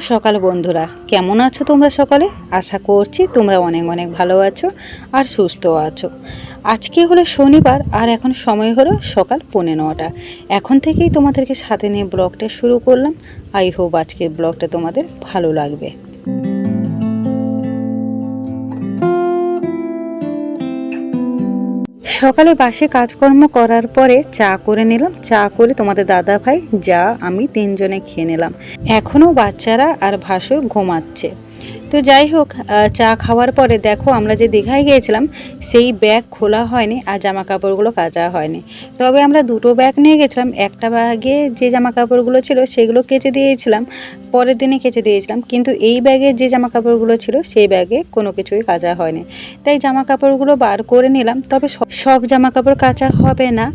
সকাল বন্ধুরা। কেমন আছো তোমরা সকালে? আশা করছি তোমরা অনেক অনেক ভালো আছো আর সুস্থ আছো। আজকে হলো শনিবার আর এখন সময় হলো সকাল পৌনে নটা। এখন থেকেই তোমাদেরকে সাথে নিয়ে ব্লগটা শুরু করলাম। আই হোপ আজকের ব্লগটা তোমাদের ভালো লাগবে। সকালে বাসে কাজকর্ম করার পরে চা করে নিলাম। চা করে তোমাদের দাদা ভাই যা আমি তিনজনে খেয়ে নিলাম। এখনও বাচ্চারা আর ভাসুর ঘুমাচ্ছে। তো যাই হোক চা খাওয়ার পরে দেখো আমরা যে দীঘায় গিয়েছিলাম, সেই ব্যাগ খোলা হয়নি আর জামা কাপড়গুলো কাচা হয়নি। তবে আমরা দুটো ব্যাগ নিয়ে গেছিলাম, একটা ব্যাগে যে জামা কাপড়গুলো ছিল সেগুলো কেচে দিয়েছিলাম, পরের দিনে কেচে দিয়েছিলাম, কিন্তু এই ব্যাগে যে জামা কাপড়গুলো ছিল সেই ব্যাগে কোনো কিছুই কাচা হয়নি। তাই জামা কাপড়গুলো বার করে নিলাম, তবে সব- জামা কাপড় কাচা হবে না।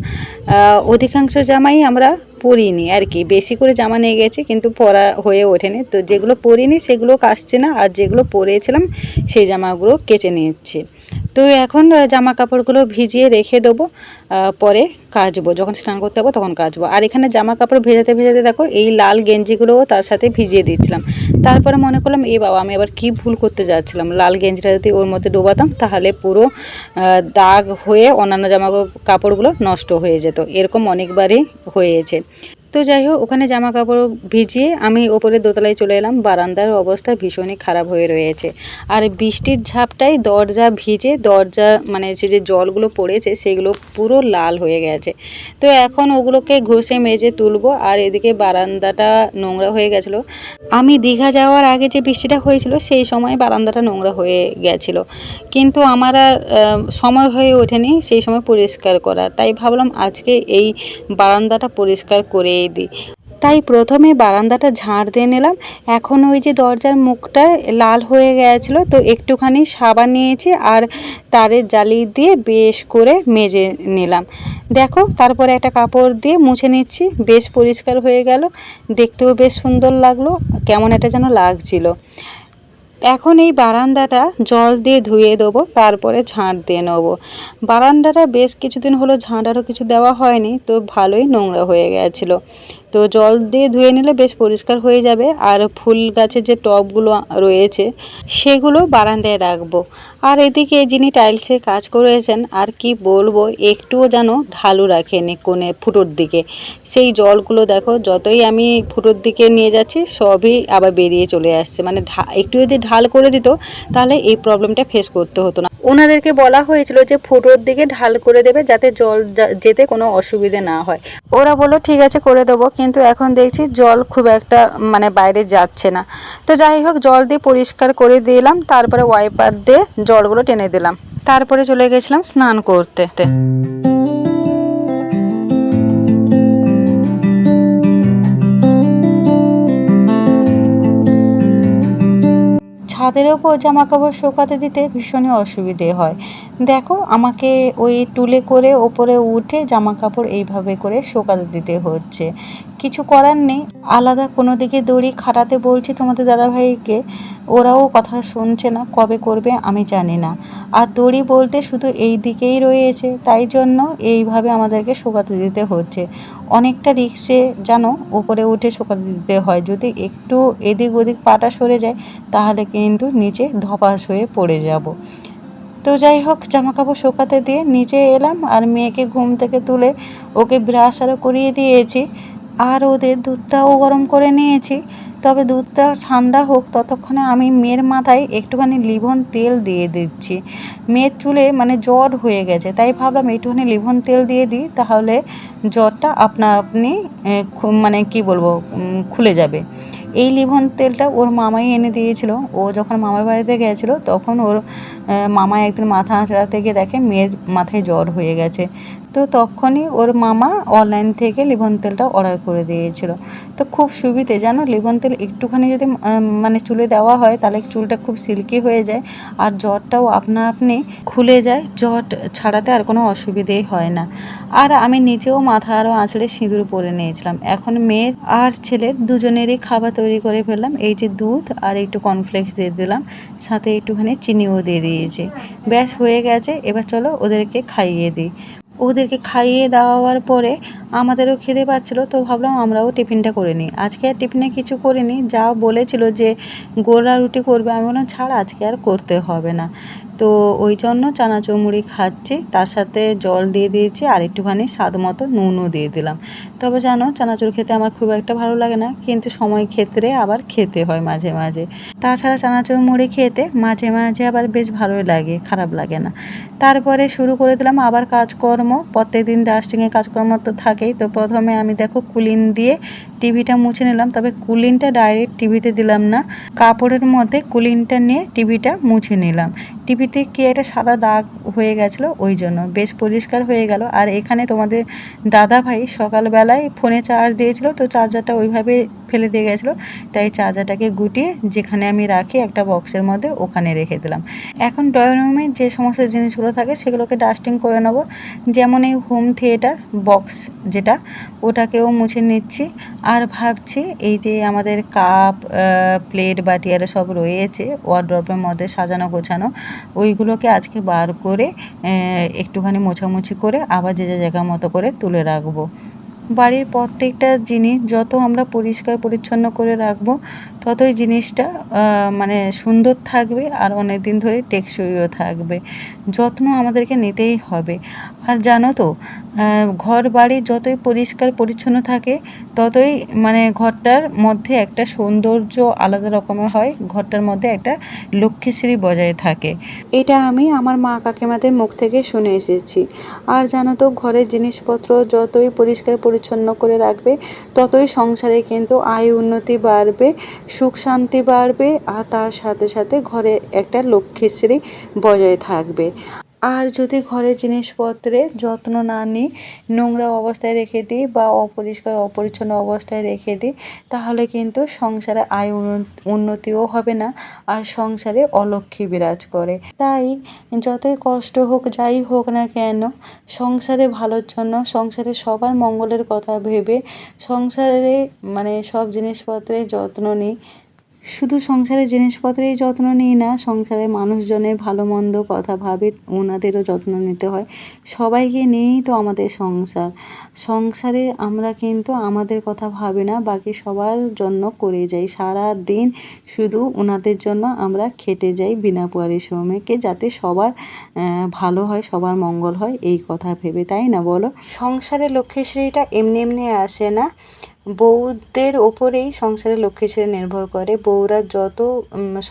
অধিকাংশ জামাই আমরা পরিনি আর কি, বেশি করে জামা নিয়ে গেছি, কিন্তু পরা হয়ে ওঠেনি। তো যেগুলো পরিনি সেগুলো কাচছে না, আর যেগুলো পরেছিলাম, সেই জামাগুলো কেচে নিচ্ছি। তো এখন জামা কাপড়গুলো ভিজিয়ে রেখে দেবো পরে কাচবো। যখন স্নান করতে যাব তখন কাচবো। আর এখানে জামা কাপড় ভেজাতে ভেজাতে দেখো, এই লাল গেঞ্জিগুলোও তার সাথে ভিজিয়ে দিচ্ছিলাম। তারপরে মনে করলাম, এ বাবা, আমি আবার কি ভুল করতে যাচ্ছিলাম। লাল গেঞ্জিটা যদি ওর মধ্যে ডোবাতাম, তাহলে পুরো দাগ হয়ে অন্যান্য জামা কাপড়গুলো নষ্ট হয়ে যেত। এরকম অনেকবারই হয়েছে। তো যাই হোক, ওখানে জামা কাপড় ভিজিয়ে আমি ওপরে দোতলায় চলে এলাম। বারান্দার অবস্থা ভীষণই খারাপ হয়ে রয়েছে। আর বৃষ্টির ঝাপটায় দরজা ভিজে, দরজা মানে সে যে জলগুলো পড়েছে, সেগুলো পুরো লাল হয়ে গেছে। তো এখন ওগুলোকে ঘষে মেজে তুলবো, আর এদিকে বারান্দাটা নোংরা হয়ে গেছিল। আমি দীঘা যাওয়ার আগে যে বৃষ্টিটা হয়েছিল, সেই সময় বারান্দাটা নোংরা হয়ে গেছিল। কিন্তু আমার আর সময় হয়ে ওঠেনি, সেই সময় পরিষ্কার করা। তাই ভাবলাম আজকে এই বারান্দাটা পরিষ্কার করেই দিই। তাই প্রথমে বারান্দাটা ঝাড় দিয়ে নিলাম। এখন ওই যে দরজার মুখটা লাল হয়ে গেছিল, তো একটুখানি সাবান নিয়েছি আর তারের জালি দিয়ে বেশ করে মেজে নিলাম। দেখো, তারপরে একটা কাপড় দিয়ে মুছে নিচ্ছি, বেশ পরিষ্কার হয়ে গেল। দেখতেও বেশ সুন্দর লাগল, কেমন এটা যেন লাগছিল। এখন এই বারান্দাটা জল দিয়ে ধুয়ে দেবো, তারপরে ঝাঁট দিয়ে নেব। বারান্দাটা বেশ কিছুদিন হলো ঝাঁট আরও কিছু দেওয়া হয়নি, তো ভালোই নোংরা হয়ে গেছিল। তো জল দিয়ে ধুয়ে নিলে বেশ পরিষ্কার হয়ে যাবে। আর ফুল গাছের যে টবগুলো রয়েছে, সেগুলো বারান্দায় রাখব। আর এদিকে যিনি টাইলসে কাজ করেছেন, আর কি বলব, একটুও যেন ঢালু রাখেনি কোণে ফুটোর দিকে। সেই জলগুলো দেখো, যতই আমি ফুটোর দিকে নিয়ে যাচ্ছি, সবই আবার বেরিয়ে চলে আসছে। মানে একটু যদি ঢাল করে দিত, তাহলে এই প্রবলেমটা ফেস করতে হতো না। ওনাদেরকে বলা হয়েছিল যে ফুটোর দিকে ঢাল করে দেবে, যাতে জল যেতে কোনো অসুবিধে না হয়। ওরা বলল, ঠিক আছে, করে দেবো। কিন্তু এখন দেখছি জল খুব একটা মানে বাইরে যাচ্ছে না। তো যাই হোক, জল দিয়ে পরিষ্কার করে দিলাম, তারপরে ওয়াইপার দিয়ে জলগুলো টেনে দিলাম। তারপরে চলে গেছিলাম স্নান করতে। ছাদের ওপর জামা কাপড় শোকাতে দিতে ভীষণই অসুবিধে হয়। দেখো, আমাকে ওই টুলে করে ওপরে উঠে জামা কাপড় এইভাবে করে শোকাতে দিতে হচ্ছে। কিছু করার নেই। আলাদা কোনো দিকে দড়ি খাটাতে বলছি তোমাদের দাদাভাইকে। ওরাও কথা শুনছে না, কবে করবে আমি জানি না। আর দড়ি বলতে শুধু এই দিকেই রয়েছে, তাই জন্য এইভাবে আমাদেরকে শোকাতে দিতে হচ্ছে। অনেকটা রিক্সে জানো উপরে উঠে শোকাতে দিতে হয়। যদি একটু এদিক ওদিক পাটা সরে যায়, তাহলে কিন্তু নিচে ধপাস হয়ে পড়ে যাব। তো যাই হোক জামা কাপড় শুকাতে দিয়ে নিচে এলাম আর মেয়েকে ঘুম থেকে তুলে ওকে ব্রাশ আরও করিয়ে দিয়েছি। আর ওদের দুধটাও গরম করে নিয়েছি। তবে দুধটা ঠান্ডা হোক, ততক্ষণে আমি মেয়ের মাথায় একটুখানি লিভন তেল দিয়ে দিচ্ছি। মেয়ের চুলে মানে জ্বর হয়ে গেছে, তাই ভাবলাম একটুখানি লিভন তেল দিয়ে দিই, তাহলে জ্বরটা আপনা আপনি মানে কি বলব খুলে যাবে। এই লিভন তেলটা ওর মামাই এনে দিয়েছিল। ও যখন মামার বাড়িতে গেছিল, তখন ওর মামা একদিন মাথা আঁচড়াতে গিয়ে দেখে মেয়ের মাথায় জ্বর হয়ে গেছে। তো তখনই ওর মামা অনলাইন থেকে লিভন তেলটা অর্ডার করে দিয়েছিল। তো খুব সুবিধে, জানো? লিভন তেল একটুখানি যদি মানে চুলে দেওয়া হয়, তাহলে চুলটা খুব সিল্কি হয়ে যায় আর জ্বরটাও আপনা আপনি খুলে যায়। জ্বর ছাড়াতে আর কোনো অসুবিধেই হয় না। আর আমি নিজেও মাথা আরও আঁচড়ে সিঁদুর পরে নিয়েছিলাম। এখন মেয়ের আর ছেলের দুজনেরই খাবার তৈরি করে ফেললাম। এই যে দুধ আর একটু কর্নফ্লেক্স দিয়ে দিলাম, সাথে একটুখানি চিনিও দিয়ে দিয়েছি। ব্যাস হয়ে গেছে। এবার চলো ওদেরকে খাইয়ে দিই। ওদেরকে খাইয়ে দেওয়ার পরে আমাদেরও খেতে পাচ্ছিলো, তো ভাবলাম আমরাও টিফিনটা করে নিই। আজকে আর টিফিনে কিছু করিনি, যা বলেছিল যে গোলা রুটি করবে, আমি বললাম, ছাড়, আজকে আর করতে হবে না। তো ওই জন্য চানাচুর মুড়ি খাচ্ছি, তার সাথে জল দিয়ে দিয়েছি আর একটুখানি স্বাদ মতো নুনও দিয়ে দিলাম। তবে জানো, চানাচুর খেতে আমার খুব একটা ভালো লাগে না, কিন্তু সময় ক্ষেত্রে আবার খেতে হয় মাঝে মাঝে। তাছাড়া চানাচুর মুড়ি খেতে মাঝে মাঝে আবার বেশ ভালোই লাগে, খারাপ লাগে না। তারপরে শুরু করে দিলাম আবার কাজকর্ম প্রত্যেক দিন ডাস্টিংয়ে কাজকর্ম তো থাকেই। তো প্রথমে আমি দেখো কুলিন দিয়ে টিভিটা মুছে নিলাম, তবে কুলিনটা ডাইরেক্ট টিভিতে দিলাম না। কাপড়ের মধ্যে কুলিনটা নিয়ে টিভিটা মুছে নিলাম। টিভিতে কি একটা সাদা দাগ হয়ে গেছিল? ওই জন্য। বেশ পরিষ্কার হয়ে গেল। আর এখানে তোমাদের দাদা ভাই সকালবেলায় ফোনে চার্জ দিয়েছিল, তো চার্জারটা ওইভাবে ফেলে দিয়ে গেছিল। তাই চার্জারটাকে গুটিয়ে যেখানে আমি রাখি একটা বক্সের মধ্যে ওখানে রেখে দিলাম। এখন ড্রয়িং রুমে যে সমস্ত জিনিসগুলো থাকে, সেগুলোকে ডাস্টিং করে নেব। যেমন এই হোম থিয়েটার বক্স যেটা, ওটাকেও মুছে নিচ্ছি। আর ভাবছি এই যে আমাদের কাপ প্লেট বাটি আর সব রয়েছে ওয়ার্ড্রপের মধ্যে সাজানো, গোছানো, ওইগুলোকে আজকে বার করে একটুখানি মোছামুছি করে আবার যে যে জায়গা মতো করে তুলে রাখব। বাড়ির প্রত্যেকটা জিনিস যত আমরা পরিষ্কার পরিচ্ছন্ন করে রাখব, ততই জিনিসটা মানে সুন্দর থাকবে আর অনেক দিন ধরে টেকসইও থাকবে। যত্ন আমাদেরকে নিতেই হবে। আর জানো তো ঘর বাড়ি যতই পরিষ্কার পরিচ্ছন্ন থাকে, ততই মানে ঘরটার মধ্যে একটা সৌন্দর্য আলাদা রকমের হয়, ঘরটার মধ্যে একটা লক্ষ্মীশ্রী বজায় থাকে। এটা আমি আমার মা কাকিমাদের মুখ থেকে শুনে এসেছি। আর জানো তো, ঘরের জিনিসপত্র যতই পরিষ্কার পরিচ্ছন্ন করে রাখবে, ততই সংসারে কিন্তু আয় উন্নতি বাড়বে, সুখ শান্তি বাড়বে, আর তার সাথে সাথে ঘরে একটা লক্ষ্মীশ্রী বজায় থাকবে। আর যদি ঘরের জিনিসপত্রে যত্ন না নিই, নোংরা অবস্থায় রেখে দিই বা অপরিষ্কার, অপরিচ্ছন্ন অবস্থায় রেখে দিই, তাহলে কিন্তু সংসারে আয় উন্নতিও হবে না আর সংসারে অলক্ষ্মী বিরাজ করে। তাই যতই কষ্ট হোক, যাই হোক না কেন, সংসারে ভালোর জন্য, সংসারে সবার মঙ্গলের কথা ভেবে, সংসারে মানে সব জিনিসপত্রে যত্ন নিই শুধু সংসারের জিনিসপত্রেই যত্ন নিই না সংসারে মানুষজনের ভালো মন্দ কথা ভাবে, ওনাদেরও যত্ন নিতে হয়। সবাইকে নিয়েই তো আমাদের সংসার। সংসারে আমরা কিন্তু আমাদের কথা ভাবি না, বাকি সবার জন্য করে যাই। সারা দিন শুধু ওনাদের জন্য আমরা খেটে যাই বিনা পরিশ্রমিকে, যাতে সবার ভালো হয়, সবার মঙ্গল হয়, এই কথা ভেবে, তাই না বলো? সংসারে লক্ষ্মীশ্রীটা এমনি এমনি আসে না। বউদের ওপরেই সংসারের সংসারে লক্ষ্মীশ্রী নির্ভর করে। বউরা যত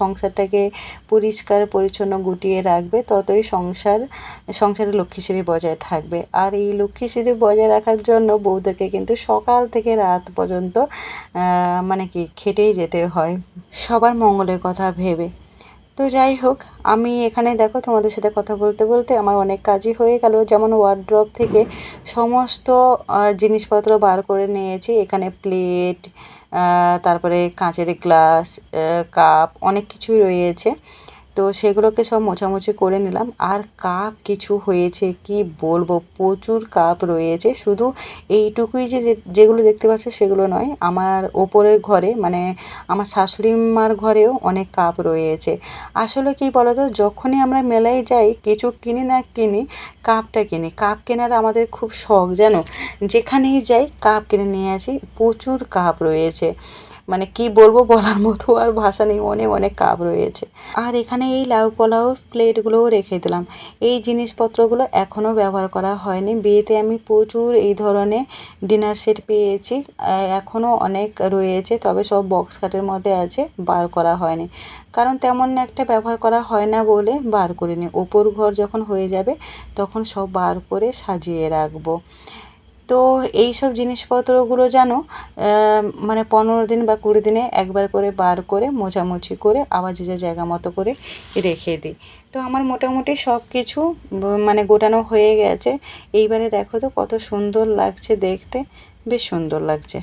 সংসারটাকে পরিষ্কার, পরিচ্ছন্ন গুটিয়ে রাখবে, ততই সংসার সংসারে লক্ষ্মীশ্রী বজায় থাকবে। আর এই লক্ষ্মীশ্রী বজায় রাখার জন্য বউদেরকে কিন্তু সকাল থেকে রাত পর্যন্ত মানে কি, খেটেই যেতে হয়। সবার মঙ্গলের কথা ভেবে। তো যাই হোক, আমি এখানে দেখো তোমাদের সাথে কথা বলতে বলতে আমার অনেক কাজই হয়ে গেল। যেমন ওয়ার্ড্রপ থেকে সমস্ত জিনিসপত্র বার করে নিয়েছি। এখানে প্লেট তারপরে কাঁচের গ্লাস কাপ অনেক কিছুই রয়েছে। তো সেগুলোকে সব মোছামুছি করে নিলাম। আর কাপ কিছু হয়েছে কি বলব? প্রচুর কাপ রয়েছে। শুধু এইটুকুই যে যেগুলো দেখতে পাচ্ছ সেগুলো নয়, আমার ওপরের ঘরে মানে আমার শাশুড়ি মার ঘরেও অনেক কাপ রয়েছে। আসলে কি বলতো, যখনই আমরা মেলায় যাই, কিছু কিনি না কিনি কাপটা কিনি। কাপ কেনার আমাদের খুব শখ, জানো? যেখানেই যাই কাপ কিনে নিয়ে আসি। প্রচুর কাপ রয়েছে। মানে কি বলব বলার মতো আর ভাষা নেই, অনেক অনেক কাপ রয়েছে। আর এখানে এই লাউ পোলাও প্লেটগুলোও রেখে দিলাম। এই জিনিসপত্রগুলো এখনও ব্যবহার করা হয়নি। বিয়েতে আমি প্রচুর এই ধরনের ডিনার সেট পেয়েছি। এখনও অনেক রয়েছে, তবে সব বক্স কাটের মধ্যে আছে, বার করা হয়নি। কারণ তেমন একটা ব্যবহার করা হয় না বলে বার করিনি। ওপর ঘর যখন হয়ে যাবে, তখন সব বার করে সাজিয়ে রাখব। তো এই সব জিনিসপত্রগুলো যেন মানে পনেরো দিন বা কুড়ি দিনে একবার করে বার করে, মোছামুছি করে, আবার যে যা জায়গা মতো করে রেখে দিই। তো আমার মোটামুটি সব কিছু মানে গোটানো হয়ে গেছে। এইবারে দেখো তো কত সুন্দর লাগছে দেখতে, বেশ সুন্দর লাগছে।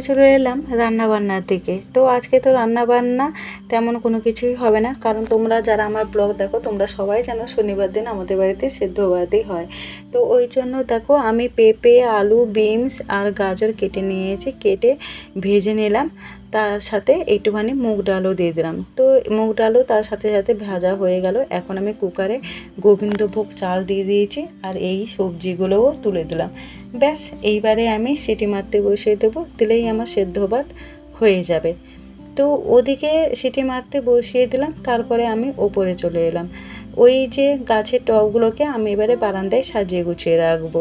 তারপরে চলে এলাম রান্নাবান্নার দিকে তো আজকে তো রান্নাবান্না তেমন কোনো কিছুই হবে না, কারণ তোমরা যারা আমার ব্লগ দেখো, তোমরা সবাই জানো শনিবার দিন আমাদের বাড়িতে সেদ্ধ ভাতই হয়। তো ওই জন্য দেখো আমি পেঁপে, আলু, বিনস আর গাজর কেটে নিয়েছি, কেটে ভেজে নিলাম। তার সাথে একটুখানি মুগ ডালও দিয়ে দিলাম। তো মুগ ডালও তার সাথে সাথে ভাজা হয়ে গেল। এখন আমি কুকারে গোবিন্দভোগ চাল দিয়ে দিয়েছি আর এই সবজিগুলোও তুলে দিলাম। ব্যাস, এইবারে আমি সিটি মারতে বসিয়ে দেবো, দিলেই আমার সেদ্ধ ভাত হয়ে যাবে। তো ওদিকে সিটি মারতে বসিয়ে দিলাম, তারপরে আমি ওপরে চলে এলাম। ওই যে গাছের টবগুলোকে আমি এবারে বারান্দায় সাজিয়ে গুছিয়ে রাখব।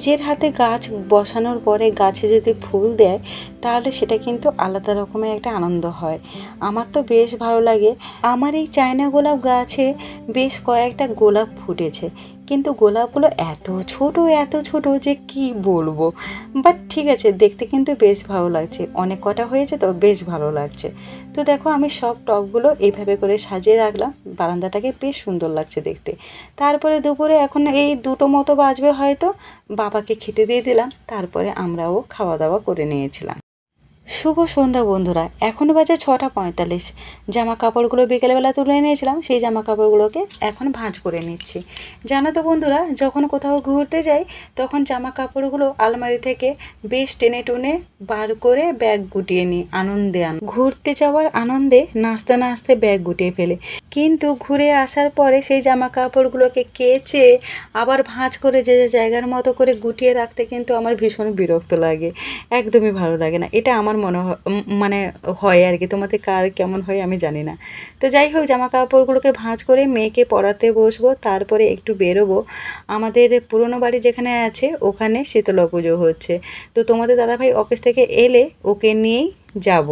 নিজের হাতে গাছ বসানোর পরে গাছে যদি ফুল দেয়, তাহলে সেটা কিন্তু আলাদা রকমের একটা আনন্দ হয়। আমার তো বেশ ভালো লাগে। আমার এই চায়না গোলাপ গাছে বেশ কয়েকটা গোলাপ ফুটেছে। কিন্তু গোলাপগুলো এত ছোট এত ছোট যে কি বলব? বাট ঠিক আছে, দেখতে কিন্তু বেশ ভালো লাগছে। অনেক কটা হয়েছে তো বেশ ভালো লাগছে। তো দেখো, আমি সব টবগুলো এইভাবে করে সাজিয়ে রাখলাম। বারান্দাটাকে বেশ সুন্দর লাগছে দেখতে। তারপরে দুপুরে এখন এই দুটো মতো বাজবে হয়তো। বাবাকে খেতে দিয়ে দিলাম। তারপরে আমরাও খাওয়া দাওয়া করে নিয়েছিলাম। শুভ সন্ধ্যা বন্ধুরা, এখন বাজে ছটা পঁয়তাল্লিশ। জামা কাপড়গুলো বিকেলবেলা তুলে নিয়েছিলাম সেই জামা কাপড়গুলোকে এখন ভাঁজ করে নিচ্ছি। জানো তো বন্ধুরা, যখন কোথাও ঘুরতে যাই, তখন জামা কাপড়গুলো আলমারি থেকে বেশ টেনে টুনে বার করে ব্যাগ গুটিয়ে নিই, আনন্দে আন ঘুরতে যাওয়ার আনন্দে নাচতে নাচতে ব্যাগ গুটিয়ে ফেলে। কিন্তু ঘুরে আসার পরে সেই জামা কাপড়গুলোকে কেচে আবার ভাঁজ করে যে যে জায়গার মতো করে গুটিয়ে রাখতে কিন্তু আমার ভীষণ বিরক্ত লাগে। একদমই ভালো লাগে না। এটা আমার মনে মানে হয় আর কি, তোমাদের কার কেমন হয় আমি জানি না। তো যাই হোক জামা কাপড়গুলোকে ভাঁজ করে মেয়েকে পড়াতে বসবো, তারপরে একটু বেরোবো। আমাদের পুরনো বাড়ি যেখানে আছে, ওখানে শীতলা পুজো হচ্ছে। তো তোমাদের দাদাভাই অফিস থেকে এলে ওকে নিয়েই যাব।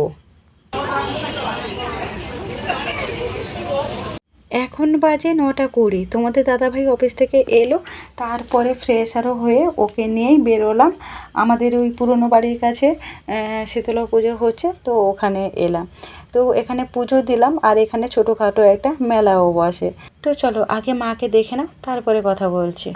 এখন বাজে নটা কুড়ি। তোমাদের দাদাভাই অফিস থেকে এলো, তারপরে ফ্রেশ আরও হয়ে ওকে নিয়েই বেরোলাম। আমাদের ওই পুরনো বাড়ির কাছে শীতলা পুজো হচ্ছে, তো ওখানে এলাম। তো এখানে পুজো দিলাম, আর এখানে ছোটোখাটো একটা মেলাও বসে। তো চলো, আগে মাকে দেখে না তারপরে কথা বলছি।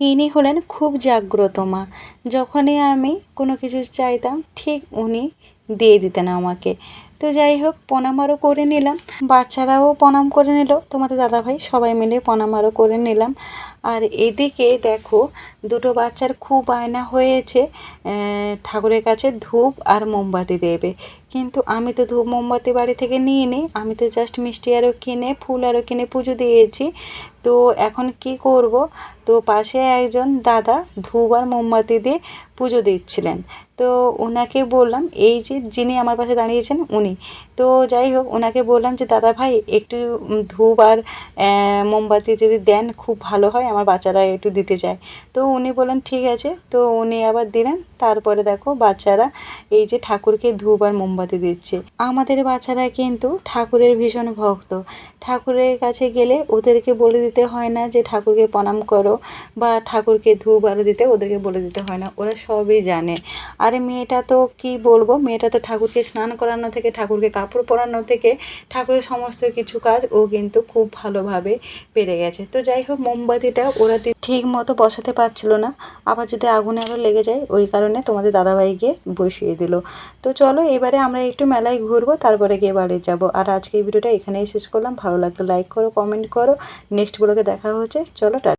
ইনি হলেন খুব জাগ্রত মা। যখনই আমি কোনো কিছু চাইতাম, ঠিক উনি দিয়ে দিতেন আমাকে। তো যাই হোক, প্রণাম আরও করে নিলাম। বাচ্চারাও প্রণাম করে নিল। তোমাদের দাদাভাই সবাই মিলে প্রণাম আরও করে নিলাম। আর এদিকে দেখো, দুটো বাচ্চার খুব আয়না হয়েছে ঠাকুরের কাছে ধূপ আর মোমবাতি দেবে। কিন্তু আমি তো ধূপ মোমবাতি বাড়ি থেকে নিয়ে নিই আমি তো জাস্ট মিষ্টি আরও কিনে, ফুল আরও কিনে পুজো দিয়েছি। তো এখন কি করব? তো পাশে একজন দাদা ধূপ আর মোমবাতি দিয়ে পুজো দিচ্ছিলেন। তো ওনাকে বললাম, এই যে যিনি আমার পাশে দাঁড়িয়েছেন উনি, তো যাই হোক ওনাকে বললাম যে, দাদা ভাই, একটু ধূপ আর মোমবাতি যদি দেন খুব ভালো হয়, আমার বাচ্চারা একটু দিতে চায়। তো উনি বললেন, ঠিক আছে। তো উনি আবার দিলেন, তারপরে দেখো বাচ্চারা এই যে ঠাকুরকে ধূপ আর মোমবাতি দিচ্ছে। আমাদের বাচ্চারা কিন্তু ঠাকুরের ভীষণ ভক্ত। ঠাকুরের কাছে গেলে ওদেরকে বলে দিতে হয় না যে, ঠাকুরকে প্রণাম করো বা, ঠাকুরকে ধূপ আরও দিতে ওদেরকে বলে দিতে হয় না। ওরা সবই জানে। আরে মেয়েটা তো কি বলব? মেয়েটা তো ঠাকুরকে স্নান করানো থেকে, ঠাকুরকে কাপড় পরানো থেকে, ঠাকুরের সমস্ত কিছু কাজ ও কিন্তু খুব ভালোভাবে পেরে গেছে। তো যাই হোক, মোমবাতিটা ওরা ঠিক মতো বসাতে পারছিল না। আবার যদি আগুনে আবার লেগে যায়, ওই কারণে তোমাদের দাদাভাই গিয়ে বসিয়ে দিল। তো চলো, এবারে আমরা একটু মেলায় ঘুরবো, তারপরে গিয়ে বাড়ি যাব। আর আজকে এই ভিডিওটা এখানেই শেষ করলাম। ভালো লাগলে লাইক করো কমেন্ট করো। নেক্সট ব্লগে দেখা হচ্ছে। চলো, টাটা।